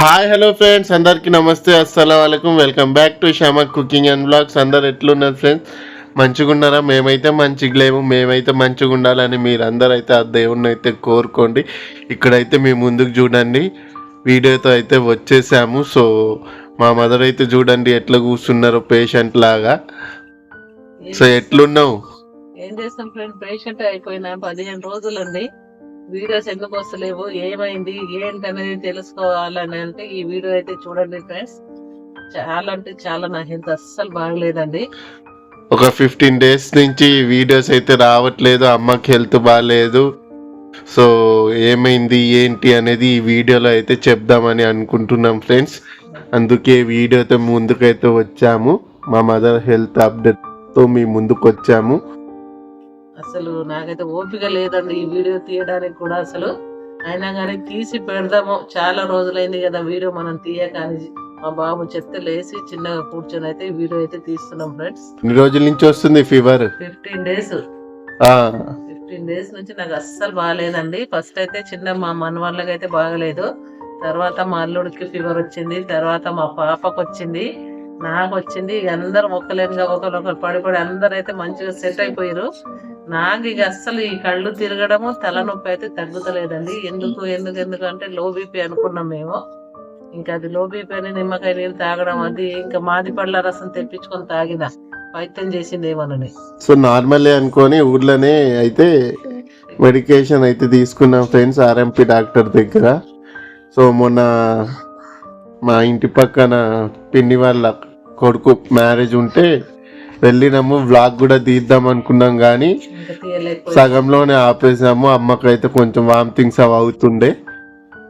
Hi hello friends. అందరికీ నమస్తే. అస్సలం వాళ్ళకు welcome back to Shama cooking and blogs. అందరు ఎట్లున్నారు ఫ్రెండ్స్? మంచిగా ఉన్నారా మేమైతే మంచిగా లేము. మేమైతే మంచిగా ఉండాలని మీరు అందరూ అయితే ఆ దేవుణ్ణి అయితే కోరుకోండి. ఇక్కడైతే మీ ముందుకు చూడండి. వీడియోతో అయితే వచ్చేసాము. సో మా మదర్ అయితే చూడండి ఎట్లా కూర్చున్నారు పేషెంట్ లాగా. సో ఎట్లున్నావు? ఏం చేస్తాం ఫ్రెండ్? పేషెంట్ అయిపోయినా పదిహేను రోజులండి వీడియోస్ ఎందుకు వస్తలేవు. ఏమైంది? ఏంటి అనేది తెలుసుకోవాలని అంటే ఈ వీడియో అయితే చూడండి ఫ్రెండ్స్. చాలా అంటే చాలా నా హెల్త్ అస్సలు బాగలేదండి. ఒక ఫిఫ్టీన్ డేస్ నుంచి వీడియోస్ అయితే రావట్లేదు. అమ్మకి హెల్త్ బాగాలేదు సో ఏమైంది? ఏంటి అనేది ఈ వీడియోలో అయితే చెప్దామని అనుకుంటున్నాం ఫ్రెండ్స్. అందుకే వీడియోతో ముందుకైతే వచ్చాము. మా మదర్ హెల్త్ అప్డేట్తో మీ ముందుకు వచ్చాము అసలు నాకైతే ఓపిక లేదండి ఈ వీడియో తీయడానికి కూడా అసలు. అయినా కానీ తీసి పెడదాము. చాలా రోజులైంది కదా వీడియో మనం తీయకాని మా బాబు చెత్త లేసి చిన్నగా కూర్చొని అయితే వీడియో అయితే తీస్తున్నాం ఫ్రెండ్స్. ఎన్ని రోజుల నుంచి వస్తుంది fever? Fifteen days. Fifteen days నుంచి నాకు అస్సలు బాగాలేదండి. ఫస్ట్ అయితే చిన్న మా మనవాళ్ళకి అయితే బాగలేదు. తర్వాత మా అల్లుడికి ఫీవర్ వచ్చింది. తర్వాత మా పాపకు వచ్చింది. నాకు వచ్చింది. అందరు ఒక్కలేనుగా ఒకరొకరు పడి పడి అందరు అయితే మంచిగా సెట్ అయిపోయారు నాకు ఇక అస్సలు ఈ కళ్ళు తిరగడము తలనొప్పి అయితే తగ్గుతలేదండి. ఎందుకు ఎందుకు ఎందుకు అంటే లో బీపీ అనుకున్నాం మేము. ఇంకా అది లో బీపీ అని నిమ్మకాయ నీళ్ళు తాగడం అది ఇంకా మాది పళ్ళ రసం తెప్పించుకొని తాగిన. వైద్యం చేసిందేమోనని. సో నార్మలే అనుకొని ఊర్లోనే అయితే మెడికేషన్ అయితే తీసుకున్నాం ఫ్రెండ్స్ ఆర్ఎంపి డాక్టర్ దగ్గర. సో మొన్న మా ఇంటి పక్కన పిన్ని వాళ్ళ కొడుకు మ్యారేజ్ ఉంటే వెళ్ళినాము వ్లాగ్ కూడా తీద్దాం అనుకున్నాం కానీ సగంలోనే ఆపేసాము. అమ్మకైతే కొంచెం వామిటింగ్స్ అవి అవుతుండే.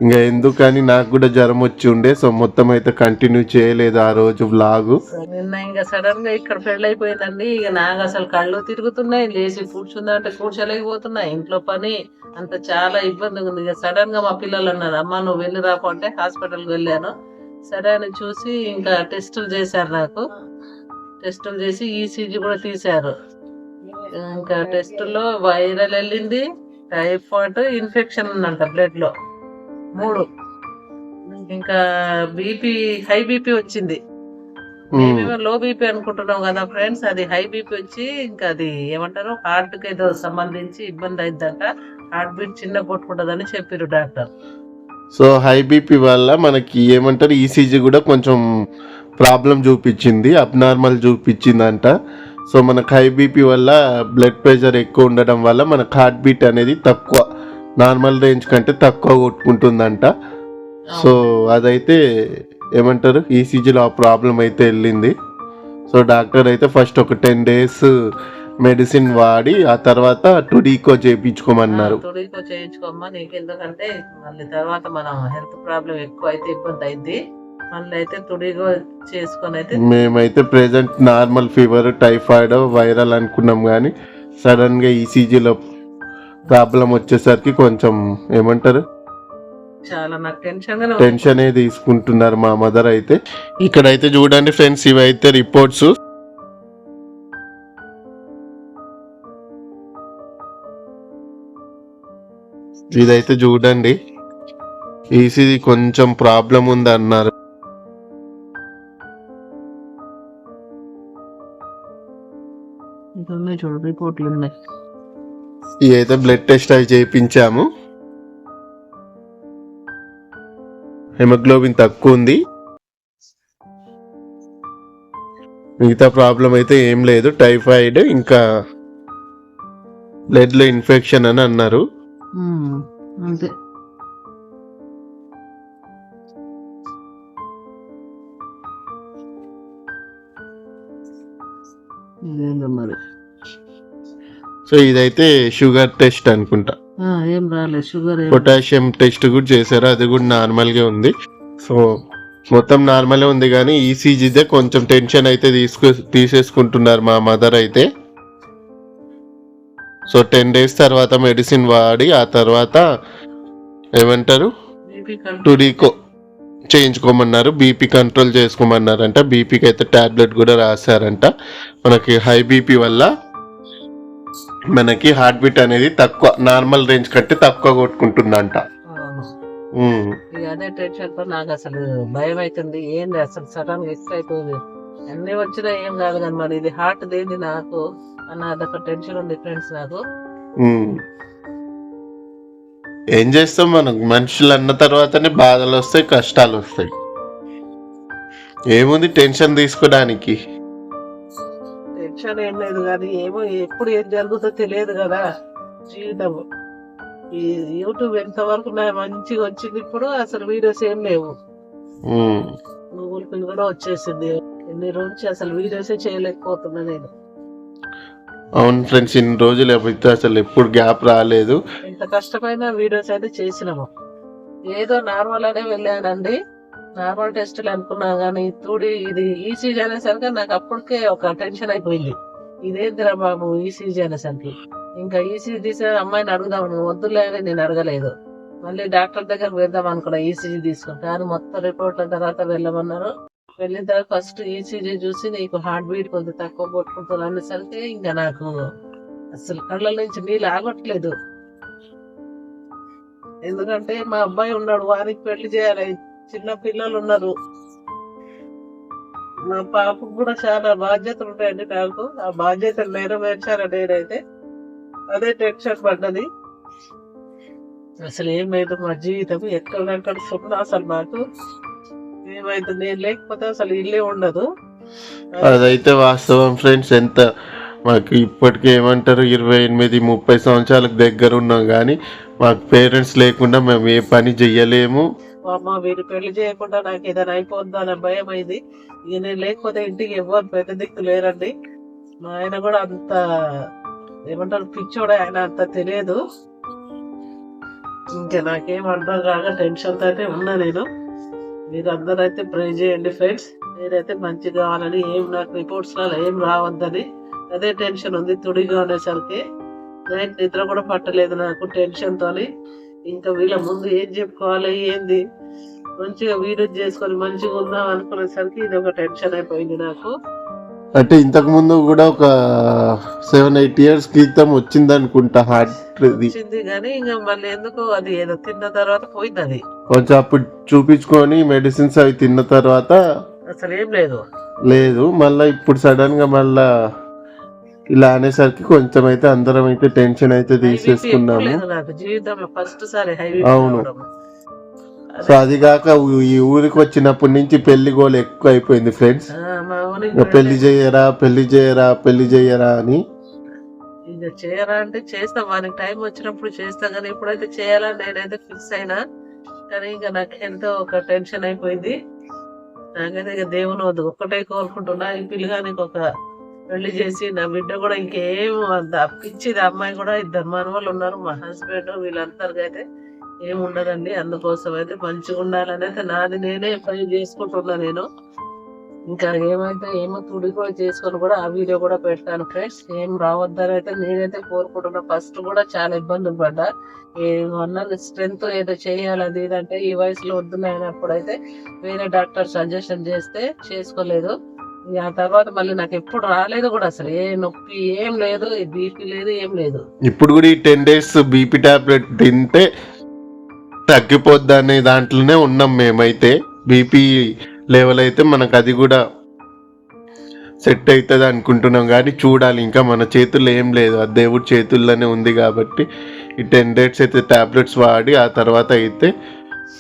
ఇంకా ఎందుకని నాకు కూడా జ్వరం వచ్చి ఉండే. సో మొత్తం అయితే కంటిన్యూ చేయలేదు ఆ రోజు వ్లాగు నిన్న ఇంకా సడన్గా ఇక్కడ పెళ్ళి అయిపోయిందండి. ఇక నాకు అసలు కళ్ళు తిరుగుతున్నాయి. లేచి కూర్చుందంటే కూర్చోలేకపోతున్నాయి. ఇంట్లో పని అంత చాలా ఇబ్బంది ఉంది. ఇక సడన్గా మా పిల్లలు అన్నారు అమ్మ నువ్వు వెళ్ళి రాకుంటే అంటే హాస్పిటల్కి వెళ్ళాను. సరే అని చూసి ఇంకా టెస్టులు చేశారు నాకు. టెస్టులు చేసి ఈసీజీ కూడా తీశారు. ఇంకా టెస్టులో వైరల్ వెళ్ళింది టైఫాయిడ్ ఇన్ఫెక్షన్ ఉందంట బ్లడ్లో మూడు. ఇంకా బీపీ హై బీపీ వచ్చింది. లో బీపీ అనుకుంటున్నాం కదా ఫ్రెండ్స్ అది హై బీపీ వచ్చి ఇంకా అది ఏమంటారు హార్ట్కి ఏదో సంబంధించి ఇబ్బంది అయిద్దంట హార్ట్ బీట్ చిన్న కొట్టుకుంటుందని చెప్పారు డాక్టర్. సో హై బీపీ వల్ల మనకి ఏమంటారు ఈసీజీ కూడా కొంచెం ప్రాబ్లం చూపించింది అబ్నార్మల్ చూపించిందంట. సో మనకు హై బీపీ వల్ల బ్లడ్ ప్రెషర్ ఎక్కువ ఉండడం వల్ల మనకు హార్ట్ బీట్ అనేది తక్కువ నార్మల్ రేంజ్ కంటే తక్కువ కొట్టుకుంటుందంట. సో అదైతే ఏమంటారు ఈసీజీలో ఆ ప్రాబ్లం అయితే వెళ్ళింది. సో డాక్టర్ అయితే ఫస్ట్ ఒక టెన్ డేస్ మెడిసిన్ వాడి ఆ తర్వాత టుడీకో చేయించుకోమన్నారు. టుడీకో చేయించుకోమ్మా నీకు ఎందుకంటే మళ్ళీ తర్వాత మనం హెల్త్ ప్రాబ్లం ఎక్కువ అయితే ఇబ్బంది అయింది. అయితే తుడిగో చేసుకొని అయితే మేమైతే present normal fever typhoid viral అనుకున్నాం కానీ సడన్గా ఈసీజీలో ప్రాబ్లం వచ్చేసరికి కొంచెం ఏమంటారు? చాలా నాకు టెన్షన్ టెన్షన్ తీసుకుంటున్నారు మా మదర్ అయితే. ఇక్కడైతే చూడండి ఫ్రెండ్స్ ఇవైతే రిపోర్ట్స్ ఇదైతే చూడండి. ఈసీజీ కొంచెం ప్రాబ్లం ఉంది అన్నారు ఇంకా ఉన్నాయి చూడు రిపోర్ట్లు ఉన్నాయి. ఇదైతే బ్లడ్ టెస్ట్ అవి చేయించాము. హెమోగ్లోబిన్ తక్కువ ఉంది. మిగతా ప్రాబ్లం అయితే ఏం లేదు టైఫాయిడ్ ఇంకా బ్లడ్లో ఇన్ఫెక్షన్ అని అన్నారు. అంతే. మరి? సో ఇదైతే షుగర్ టెస్ట్ అనుకుంటా. ఏం రాలేదు షుగర్ పొటాషియం టెస్ట్ కూడా చేశారు అది కూడా నార్మల్గా ఉంది. సో మొత్తం నార్మల్ ఉంది కానీ ఈసీజీదే కొంచెం టెన్షన్ అయితే తీసుకు తీసేసుకుంటున్నారు మా మదర్ అయితే. సో టెన్ డేస్ తర్వాత మెడిసిన్ వాడి ఆ తర్వాత ఏమంటారు? టుడీకో చేయించుకోమన్నారు బీపీ కంట్రోల్ చేసుకోమన్నారంట. బీపీకి అయితే టాబ్లెట్ కూడా రాశారంట. మనకి హై బీపీ వల్ల మనకి హార్ట్ బీట్ అనేది తక్కువ నార్మల్ రేంజ్ కంటే తక్కువ కొట్టుకుంటుందంట. అదే టెన్షన్తో నాకు అసలు భయం అవుతుంది ఏంది అసలు సడన్గా ఎక్కువ అయిపోయింది అన్ని వచ్చినా ఏం కాదు కానీ మరి ఇది హార్ట్ దేంది నాకు? అన్న అదొక టెన్షన్ ఉంది ఫ్రెండ్స్ నాకు. ఏం చేస్తాం మనం? మనుషులు అన్న తర్వాతనే బాధలు వస్తాయి కష్టాలు వస్తాయి. ఏముంది టెన్షన్ తీసుకోవడానికి? టెన్షన్ ఏం లేదు కానీ ఏమో ఎప్పుడు ఏం జరుగుతుందో తెలియదు కదా జీవితం. ఈ యూట్యూబ్ ఎంత వరకు నా మంచిగా వచ్చింది ఇప్పుడు అసలు వీడియోస్ ఏం లేవు. గూగుల్ పే కూడా వచ్చేసింది. ఎన్ని రోజు అసలు వీడియోసే చేయలేకపోతున్నా నేను. అవును ఫ్రెండ్స్ ఇన్ని రోజులు అయితే అసలు ఎప్పుడు గ్యాప్ రాలేదు. ఎంత కష్టమైన వీడియోస్ అయితే చేసినాము. ఏదో నార్మల్ అనే వెళ్ళానండి. నార్మల్ టెస్టులు అనుకున్నా కానీ తూడి ఇది ఈసీజీ అనేసరికి నాకు అప్పటికే ఒక టెన్షన్ అయిపోయింది. ఇదేంటిరా బాబు ఈసీజీ అనేసరికి? ఇంకా ఈసీజీ తీసే అమ్మాయిని అడుగుదామని వద్దులే అని నేను అడగలేదు. మళ్ళీ డాక్టర్ దగ్గర వెళ్దాం అనుకున్నా ఈసీజీ తీసుకుంటే. కానీ మొత్తం రిపోర్ట్ల తర్వాత వెళ్ళమన్నారు. వెళ్ళిన తర్వాత ఫస్ట్ ఈసీజీ చూసి నీకు హార్ట్ బీట్ కొంచెం తక్కువ కొట్టుకుంటుంది అనేసరికి ఇంకా నాకు అసలు కళ్ళ నుంచి నీళ్ళు ఆగట్లేదు. ఎందుకంటే మా అబ్బాయి ఉన్నాడు వారికి పెళ్ళి చేయాలి. చిన్న పిల్లలు ఉన్నారు మా పాపకు కూడా చాలా బాధ్యతలు ఉంటాయండి నాకు. ఆ బాధ్యతలు నెరవేర్చాలని నేనైతే. అదే టెన్షన్ పడ్డది. అసలు ఏమైంది మా జీవితం ఎక్కడెక్కడ సున్నా అసలు నాకు ఏమైతే నేను లేకపోతే అసలు ఇల్లే ఉండదు. అదైతే వాస్తవం ఫ్రెండ్స్ ఎంత మాకు ఇప్పటికి ఏమంటారు ఇరవై ఎనిమిది ముప్పై సంవత్సరాలకు దగ్గర ఉన్నాం కానీ మాకు పేరెంట్స్ లేకుండా మేము ఏ పని చెయ్యలేము. అమ్మ వీరు పెళ్ళి చేయకుండా నాకు ఏదైనా అయిపోద్దా అనే భయం అయింది. ఇక నేను లేకపోతే ఇంటికి ఎవ్వరు పెద్ద దిక్కు లేరండి. మా ఆయన కూడా అంత ఏమంటారు పిచ్చోడే ఆయన అంత తెలియదు. ఇంకా నాకేం అర్థం కాక టెన్షన్ అయితే ఉన్నా నేను. మీరు అందరూ అయితే ప్రే చేయండి ఫ్రెండ్స్ నేనైతే మంచిగా కావాలని ఏం నాకు రిపోర్ట్స్ ఏం రావద్దని. అదే టెన్షన్ ఉంది తుడిగా అనేసరికి నైట్ నిద్ర కూడా పట్టలేదు నాకు టెన్షన్తో ఇంకా వీళ్ళ ముందు ఏం చెప్పుకోవాలి ఏంది? మంచిగా వీడియో చేసుకొని మంచిగా ఉందాం అనుకునేసరికి ఇది ఒక టెన్షన్ అయిపోయింది నాకు. అంటే ఇంతకు ముందు కూడా ఒక సెవెన్ ఎయిట్ ఇయర్స్ క్రితం వచ్చింది అనుకుంటా హార్ట్ వచ్చింది కానీ ఇంకా మళ్ళీ ఎందుకు అది ఏదో తిన్న తర్వాత పోయింది అది కొంచెం అప్పుడు చూపించుకొని మెడిసిన్స్ అవి తిన్న తర్వాత అసలు ఏం లేదు. లేదు మళ్ళీ ఇప్పుడు సడన్గా మళ్ళా ఇలా అనేసరికి కొంచెం అయితే అందరం అయితే టెన్షన్ అయితే తీసేసుకున్నాము. అవును. సో అది కాక ఈ ఊరికి వచ్చినప్పటి నుంచి పెళ్ళి గోలు ఎక్కువ అయిపోయింది ఫ్రెండ్స్ పెళ్ళి చేయరా పెళ్ళి చేయరా పెళ్ళి చేయరా అని. ఇక చేయరా అంటే చేస్తాం మనకి టైం వచ్చినప్పుడు చేస్తాం కానీ ఇప్పుడైతే చేయాలని నేనైతే ఫిక్స్ అయినా. కానీ ఇంకా నాకు ఎంతో ఒక టెన్షన్ అయిపోయింది. నాకైతే ఇక దేవుని వద్దు ఒక్కటే కోరుకుంటున్నా. ఈ పిల్లగానికి ఒక పెళ్ళి చేసి నా బిడ్డ కూడా ఇంకేం అంత పిచ్చిది అమ్మాయి కూడా ఇద్దరు మనవాళ్ళు ఉన్నారు మా హస్బెండ్ వీళ్ళందరికీ అయితే ఏం ఉండదండి. అందుకోసం అయితే మంచిగా ఉండాలని అయితే నాది నేనే పని చేసుకుంటున్నా నేను. ఇంకా ఏమైతే ఏమో తుడి కూడా చేసుకొని కూడా ఆ వీడియో కూడా పెట్టాను ఫ్రెండ్స్ ఏం రావద్దని అయితే నేనైతే కోరుకుంటున్నా. ఫస్ట్ కూడా చాలా ఇబ్బందులు పడ్డా. ఏమన్నా స్ట్రెంత్ ఏదో చేయాలి అది ఇదంటే అంటే ఈ వయసులో వద్దునైనప్పుడు అయితే వేరే డాక్టర్ సజెషన్ చేస్తే చేసుకోలేదు. ఆ తర్వాత మళ్ళీ నాకు ఎప్పుడు రాలేదు కూడా అసలు. ఏ నొప్పి ఏం లేదు బీపీ లేదు ఏం లేదు. ఇప్పుడు కూడా ఈ టెన్ డేస్ బీపీ టాబ్లెట్ తింటే తగ్గిపోద్ది అనే దాంట్లోనే ఉన్నాం మేమైతే. బీపీ లెవెల్ అయితే మనకు అది కూడా సెట్ అవుతుంది అనుకుంటున్నాం కానీ చూడాలి. ఇంకా మన చేతుల్లో ఏం లేదు. ఆ దేవుడి చేతుల్లోనే ఉంది కాబట్టి ఈ టెన్ డేస్ అయితే టాబ్లెట్స్ వాడి ఆ తర్వాత అయితే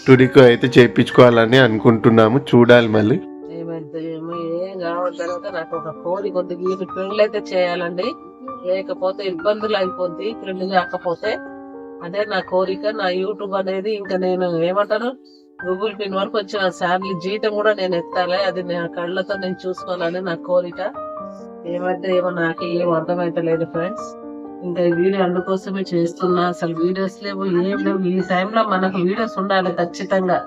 టుడికో అయితే చేయించుకోవాలని అనుకుంటున్నాము. చూడాలి మళ్ళీ. ఏమైతే ఏమో కావడం తర్వాత నాకు ఒక కోరిక ఉంది వీళ్ళు పెళ్ళి అయితే చేయాలండి. లేకపోతే ఇబ్బందులు అయిపోద్ది పెళ్ళి కాకపోతే. అదే నా కోరిక నా యూట్యూబ్ అనేది ఇంకా నేను ఏమంటాను గూగుల్ పిన్ వరకు వచ్చిన శాలరీ జీతం కూడా నేను ఎత్తాలి. అది నా కళ్ళతో నేను చూసుకోవాలని నా కోరిక. ఏమంటే ఏమో నాకు ఏం అర్థమైతే లేదు ఫ్రెండ్స్. ఇంకా వీడియో అందుకోసమే చేస్తున్నా. అసలు వీడియోస్ లేవు ఏం లేవు. ఈ టైంలో మనకు వీడియోస్ ఉండాలి ఖచ్చితంగా.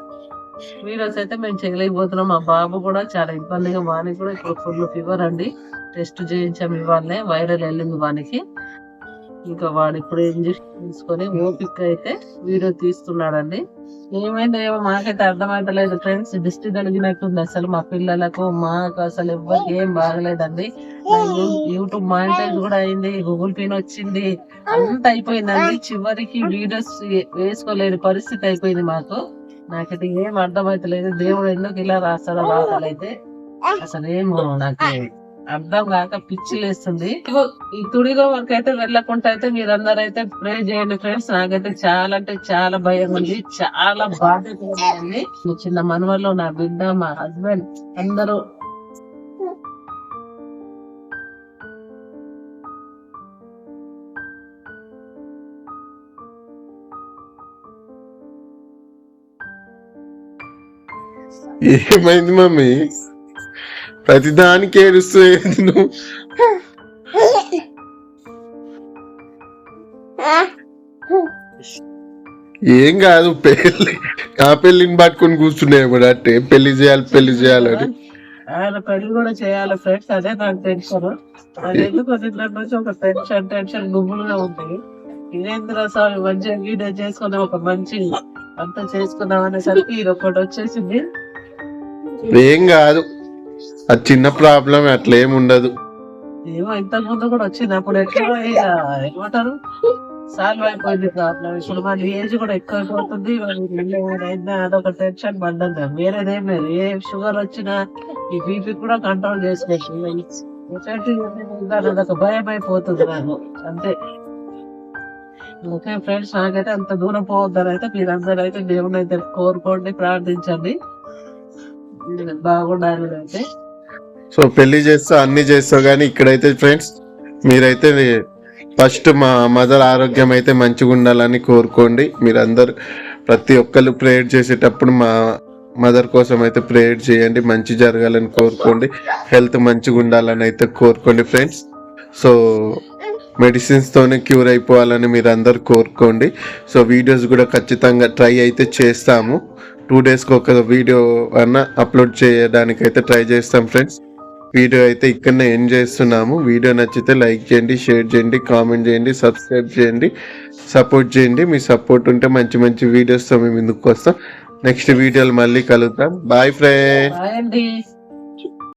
వీడియోస్ అయితే మేము చేయలేకపోతున్నాం. మా బాబు కూడా చాలా ఇబ్బందిగా వానికి కూడా ఇప్పుడు ఫుల్ ఫీవర్ అండి. టెస్ట్ చేయించాము ఇవాళనే వైరల్ వెళ్ళింది వానికి. ఇంకా వాడు ఇప్పుడు ఇంజక్షన్ తీసుకొని ఓపిక అయితే వీడియో తీస్తున్నాడండి. ఏమైందో ఏమో మాకైతే అర్థమవుతలేదు ఫ్రెండ్స్ దిష్టి తగిలినట్టుంది అసలు మా పిల్లలకు మాకు అసలు ఎవ్వరికి ఏం బాగలేదండి. యూట్యూబ్ మానిటైజ్ కూడా అయింది గూగుల్ పిన్ వచ్చింది. అంత అయిపోయిందండి. చివరికి వీడియోస్ వేసుకోలేని పరిస్థితి అయిపోయింది మాకు. నాకైతే ఏం అర్థమైతలేదు. దేవుడు ఎందుకు ఇలా రాస్తాడో రాసాలైతే అసలు ఏమో నాకు అర్థం కాక పిచ్చి లేస్తుంది. ఇగో ఈ తుడిలో మనకైతే వెళ్ళకుండా అయితే మీరందరూ అయితే ప్రే చేయండి ఫ్రెండ్స్ నాకైతే చాలా అంటే చాలా భయం ఉంది. చాలా బాధ్యత ఉంది. చిన్న మనవల్లో నా బిడ్డ మా హస్బెండ్ అందరూ ఏమైంది మమ్మీ? ప్రతిదానికి ఏడుస్తూ ఏంది నువ్వు. ఏం కాదు పెళ్ళి. ఆ పెళ్ళిని పట్టుకొని కూర్చున్నాయి కూడా అంటే పెళ్ళి చేయాలి పెళ్ళి చేయాలని. ఆయన పెళ్ళి కూడా చేయాలి ఫ్రెండ్స్ అదే నాకు టెన్షన్ అది ఎందుకు నిన్న నుంచి ఒక టెన్షన్ టెన్షన్ గుమ్ములుగా ఉంది. ఇదేంద్ర స్వామి? మంచిగా వీడియో ఒక మంచి అంతా అనేసరికి ఇది ఒకటి వచ్చేసింది. ఏం కాదు. అది చిన్న ప్రాబ్లం అట్లా ఏం ఉండదు. ఏమో ఇంతకు ముందు కూడా వచ్చింది. అప్పుడు ఎట్లా ఏమంటారు? సాల్వ్ అయిపోయింది ప్రాబ్లం. ఇప్పుడు మన ఏజ్ కూడా ఎక్కువ అయిపోతుంది. అదొక టెన్షన్ పడ్డది. ఏం లేదు. ఏ షుగర్ వచ్చినా ఈ బీపీ కూడా కంట్రోల్ చేసుకోవచ్చు అదొక భయం అయిపోతుంది నాకు. అంతే. ఓకే ఫ్రెండ్స్ నాకైతే అంత దూరం పోవద్దని అయితే మీరందరూ అయితే దేవుని అయితే కోరుకోండి ప్రార్థించండి. బాగుండాలి అంటే. సో పెళ్ళి చేస్తా అన్ని చేస్తావు కానీ ఇక్కడైతే ఫ్రెండ్స్ మీరైతే ఫస్ట్ మా మదర్ ఆరోగ్యం అయితే మంచిగా ఉండాలని కోరుకోండి. మీరందరూ ప్రతి ఒక్కరు ప్రేయర్ చేసేటప్పుడు మా మదర్ కోసం అయితే ప్రేయర్ చేయండి మంచి జరగాలని కోరుకోండి హెల్త్ మంచిగా ఉండాలని అయితే కోరుకోండి ఫ్రెండ్స్ సో మెడిసిన్స్తోనే క్యూర్ అయిపోవాలని మీరు అందరు కోరుకోండి. సో వీడియోస్ కూడా ఖచ్చితంగా ట్రై అయితే చేస్తాము. టూ డేస్కి ఒక వీడియో అన్న అప్లోడ్ చేయడానికి అయితే ట్రై చేస్తాం ఫ్రెండ్స్. వీడియో అయితే ఇక్కడనే ఎండ్ చేస్తున్నాము. వీడియో నచ్చితే లైక్ చేయండి షేర్ చేయండి కామెంట్ చేయండి సబ్స్క్రైబ్ చేయండి సపోర్ట్ చేయండి. మీ సపోర్ట్ ఉంటే మంచి మంచి వీడియోస్తో మేము ముందుకు వస్తాం. నెక్స్ట్ వీడియోలు మళ్ళీ కలుద్దాం. బాయ్ ఫ్రెండ్ అండి.